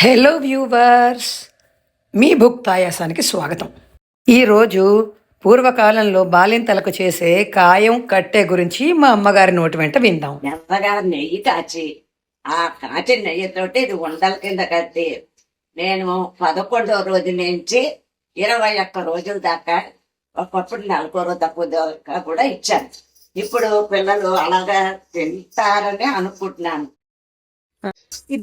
Hello viewers మీ బుక్ పాయాసానికి స్వాగతం. ఈరోజు పూర్వకాలంలో బాలింతలకు చేసే కాయం కట్టె గురించి మా అమ్మగారి నోటి వెంట విందాం. మెత్తగా నెయ్యి కాచి ఆ కాచిన నెయ్యితోటి ఇది ఉండల కింద కట్టి నేను పదకొండో రోజు నుంచి ఇరవై ఒక్క రోజుల దాకా ఒకప్పుడు నలుగో రోజు తక్కువ దాకా కూడా ఇచ్చాను. ఇప్పుడు పిల్లలు అలాగా తింటారని అనుకుంటున్నాను.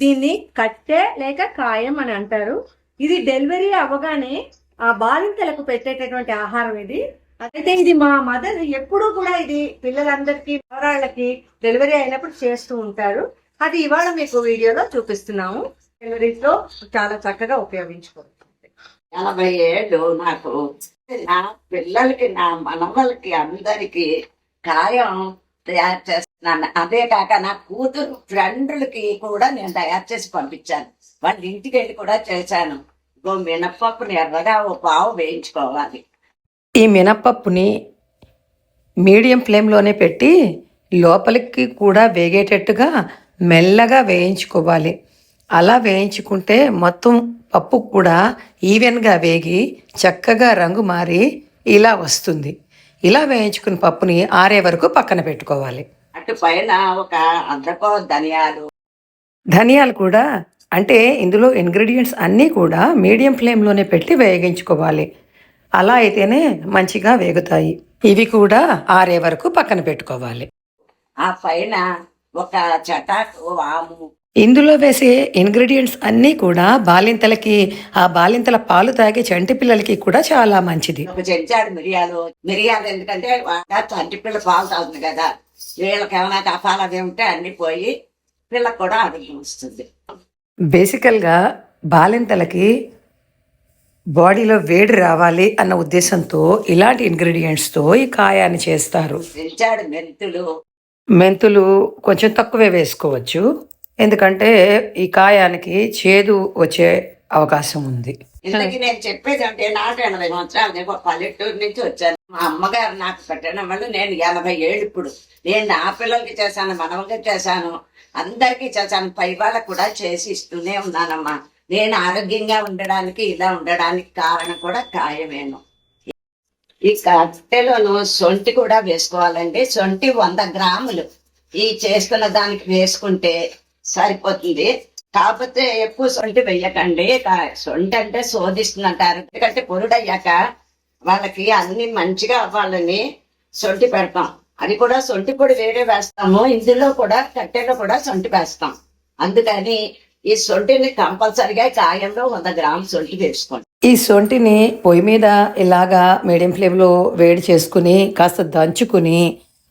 దీన్ని కట్టె లేక కాయం అని అంటారు. ఇది డెలివరీ అవ్వగానే ఆ బాలింతలకు పెట్టేటటువంటి ఆహారం ఇది. అయితే ఇది మా మదర్ ఎప్పుడూ కూడా ఇది పిల్లలందరికీ ఎవరాళ్ళకి డెలివరీ అయినప్పుడు చేస్తూ ఉంటారు. అది ఇవాళ మీకు వీడియోలో చూపిస్తున్నాము. డెలివరీలో చాలా చక్కగా ఉపయోగించుకోవచ్చు. ఎనభై ఏళ్ళు నాకు నా పిల్లలకి నా మనవలకి అందరికి కాయం తయారు నన్ను అదే కాక నా కూతురు ఫ్రెండ్లకి కూడా నేను తయారు చేసి పంపించాను. వాళ్ళ ఇంటికి వెళ్ళి కూడా చేశాను. ఓ మినప్పప్పుని ఎర్రగా ఓ పావు వేయించుకోవాలి. ఈ మినపప్పుని మీడియం ఫ్లేమ్లోనే పెట్టి లోపలికి కూడా వేగేటట్టుగా మెల్లగా వేయించుకోవాలి. అలా వేయించుకుంటే మొత్తం పప్పు కూడా ఈవెన్గా వేగి చక్కగా రంగు మారి ఇలా వస్తుంది. ఇలా వేయించుకున్న పప్పుని ఆరే వరకు పక్కన పెట్టుకోవాలి. పైన ఒక అద్దకో ధనియాలు. ధనియాలు కూడా అంటే ఇందులో ఇంగ్రీడియంట్స్ అన్నీ కూడా మీడియం ఫ్లేమ్లోనే పెట్టి వేగించుకోవాలి. అలా అయితేనే మంచిగా వేగుతాయి. ఇవి కూడా ఆరే వరకు పక్కన పెట్టుకోవాలి. ఆ పైన ఒక చటాకు వాము. ఇందులో వేసే ఇంగ్రీడియంట్స్ అన్నీ కూడా బాలింతలకి ఆ బాలింతల పాలు తాగే చంటి పిల్లలకి కూడా చాలా మంచిది. ఒక చెంచాడు మిరియాలు మిరియాలు ఎందుకంటే చంటి పిల్ల పాలు తాగుతుంది కదా. వీళ్ళకి ఏమైనా కఫాలు అవి ఉంటే అన్ని పోయి పిల్లకు కూడా ఆరోగ్యం వస్తుంది. బేసికల్గా బాలింతలకి బాడీలో వేడి రావాలి అన్న ఉద్దేశంతో ఇలాంటి ఇంగ్రీడియంట్స్తో ఈ కాయాన్ని చేస్తారు. మెంతులు. మెంతులు కొంచెం తక్కువే వేసుకోవచ్చు. ఎందుకంటే ఈ కాయానికి చేదు వచ్చే అవకాశం ఉంది. ఇంతకీ నేను చెప్పేది అంటే నాకు ఎనభై సంవత్సరాలు నేను ఒక పల్లెటూరు నుంచి వచ్చాను. మా అమ్మగారు నాకు పెట్టడం వల్ల నేను ఎనభై ఏళ్ళు ఇప్పుడు. నేను నా పిల్లలకి చేశాను మనవలకి చేశాను అందరికీ చేశాను పై వాళ్ళకు కూడా చేసి ఇస్తూనే ఉన్నానమ్మా. నేను ఆరోగ్యంగా ఉండడానికి ఇలా ఉండడానికి కారణం కూడా ఖాయమేను. ఈ కట్టెలోను సొంటి కూడా వేసుకోవాలండి. సొంటి వంద గ్రాములు. ఈ చేసుకున్న దానికి వేసుకుంటే సరిపోతుంది. కాకపోతే ఎక్కువ సొంటి వెయ్యకండి. సొంటి అంటే శోధిస్తుంది అంటారు ఎందుకంటే పొరుడయ్యాక వాళ్ళకి అన్ని మంచిగా అవ్వాలని సొంటి పెడతాం. అది కూడా సొంటి పొడి వేరే వేస్తాము. ఇందులో కూడా కట్టెలో కూడా సొంటి వేస్తాం. అందుకని ఈ సొంటిని కంపల్సరిగా కాయంలో వంద గ్రాముల సొంటి వేసుకోండి. ఈ సొంటిని పొయ్యి మీద ఇలాగా మీడియం ఫ్లేమ్లో వేడి చేసుకుని కాస్త దంచుకుని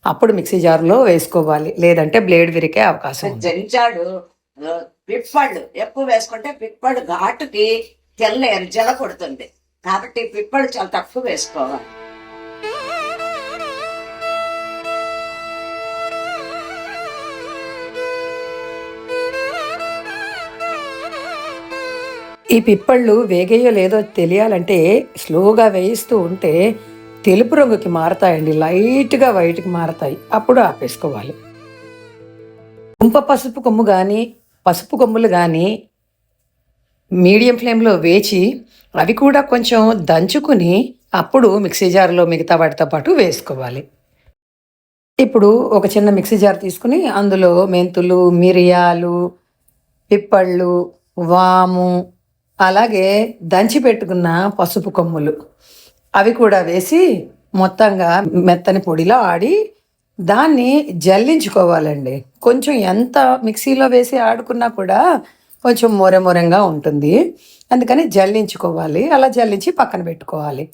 అప్పుడు మిక్సీ జార్లో వేసుకోవాలి. లేదంటే బ్లేడ్ విరికే అవకాశం జంచాడు పిప్పళ్ళు ఎక్కువ వేసుకుంటే పిప్పళ్ళు ఘాటుకి తెల్ల ఎర్జల కొడుతుంది. కాబట్టి పిప్పళ్ళు చాలా తక్కువ వేసుకోవాలి. ఈ పిప్పళ్ళు వేగేయో లేదో తెలియాలంటే స్లోగా వేయిస్తూ ఉంటే తెలుపు రంగుకి మారతాయండి లైట్గా వైట్కి మారతాయి. అప్పుడు ఆపేసుకోవాలి. కుంప పసుపు కొమ్ము కానీ పసుపు కొమ్ములు కానీ మీడియం ఫ్లేమ్లో వేచి అవి కూడా కొంచెం దంచుకుని అప్పుడు మిక్సీ జార్లో మిగతా వాటితో పాటు వేసుకోవాలి. ఇప్పుడు ఒక చిన్న మిక్సీ జార్ తీసుకుని అందులో మెంతులు మిరియాలు పిప్పళ్ళు వాము అలాగే దంచి పెట్టుకున్న పసుపు కొమ్ములు అవి కూడా వేసి మొత్తంగా మెత్తని పొడిలో ఆడి దాన్ని జల్లించుకోవాలండి. కొంచెం ఎంత మిక్సీలో వేసి ఆడుకున్నా కూడా కొంచెం మొరె ఉంటుంది. అందుకని జల్లించుకోవాలి. అలా జల్లించి పక్కన పెట్టుకోవాలి.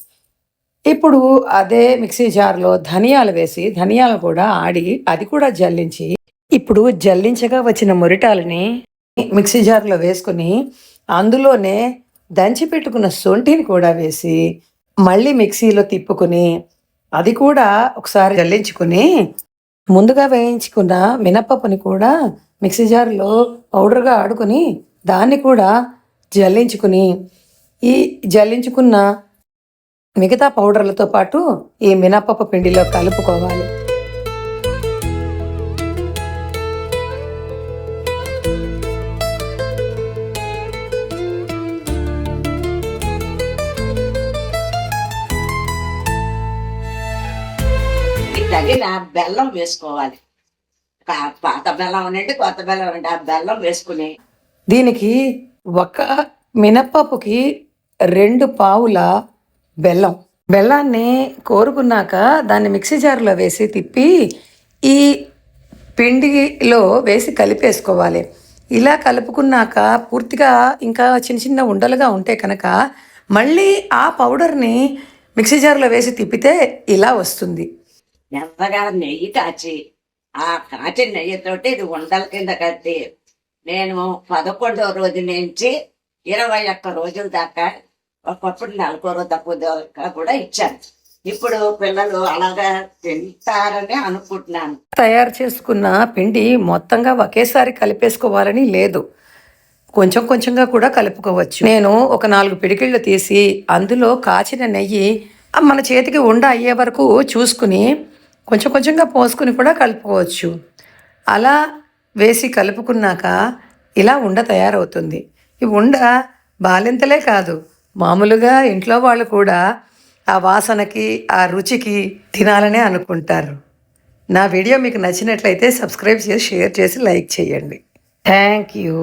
ఇప్పుడు అదే మిక్సీ జార్లో ధనియాలు వేసి ధనియాలు కూడా ఆడి అది కూడా జల్లించి ఇప్పుడు జల్లించగా వచ్చిన మురిటాలని మిక్సీ జార్లో వేసుకుని అందులోనే దంచి పెట్టుకున్న సొంటిని కూడా వేసి మళ్ళీ మిక్సీలో తిప్పుకుని అది కూడా ఒకసారి జల్లించుకుని ముందుగా వేయించుకున్న మినప్పప్పుని కూడా మిక్సీ జార్లో పౌడర్గా ఆడుకుని దాన్ని కూడా జల్లించుకుని ఈ జల్లించుకున్న మిగతా పౌడర్లతో పాటు ఈ మినప్పప్పు పిండిలో కలుపుకోవాలి. తగిన బెల్లం వేసుకోవాలి. పాత బెల్లం ఉండండి కొత్త బెల్లం ఉండండి ఆ బెల్లం వేసుకుని దీనికి ఒక మినప్పప్పుకి రెండు పావుల బెల్లం. బెల్లాన్ని కోరుకున్నాక దాన్ని మిక్సీ జార్లో వేసి తిప్పి ఈ పిండిలో వేసి కలిపేసుకోవాలి. ఇలా కలుపుకున్నాక పూర్తిగా ఇంకా చిన్న చిన్న ఉండలుగా ఉంటే కనుక మళ్ళీ ఆ పౌడర్ని మిక్సీ జార్లో వేసి తిప్పితే ఇలా వస్తుంది. మెల్లగా నెయ్యి కాచి ఆ కాచిన నెయ్యితోటి ఇది ఉండల కింద కట్టి నేను పదకొండో రోజు నుంచి ఇరవై ఒక్క రోజుల దాకా ఒకప్పుడు నలుగో రోజు తక్కువ దాకా కూడా ఇచ్చాను. ఇప్పుడు పిల్లలు అలాగా తింటారని అనుకుంటున్నాను. తయారు చేసుకున్న పిండి మొత్తంగా ఒకేసారి కలిపేసుకోవాలని లేదు. కొంచెం కొంచెంగా కూడా కలుపుకోవచ్చు. నేను ఒక నాలుగు పిడికిళ్ళు తీసి అందులో కాచిన నెయ్యి మన చేతికి ఉండ అయ్యే వరకు చూసుకుని కొంచెం కొంచెంగా పోసుకుని కూడా కలుపుకోవచ్చు. అలా వేసి కలుపుకున్నాక ఇలా ఉండ తయారవుతుంది. ఈ ఉండ బాలింతలే కాదు. మామూలుగా ఇంట్లో వాళ్ళు కూడా ఆ వాసనకి ఆ రుచికి తినాలనే అనుకుంటారు. నా వీడియో మీకు నచ్చినట్లయితే సబ్స్క్రైబ్ చేసి షేర్ చేసి లైక్ చేయండి. Thank you.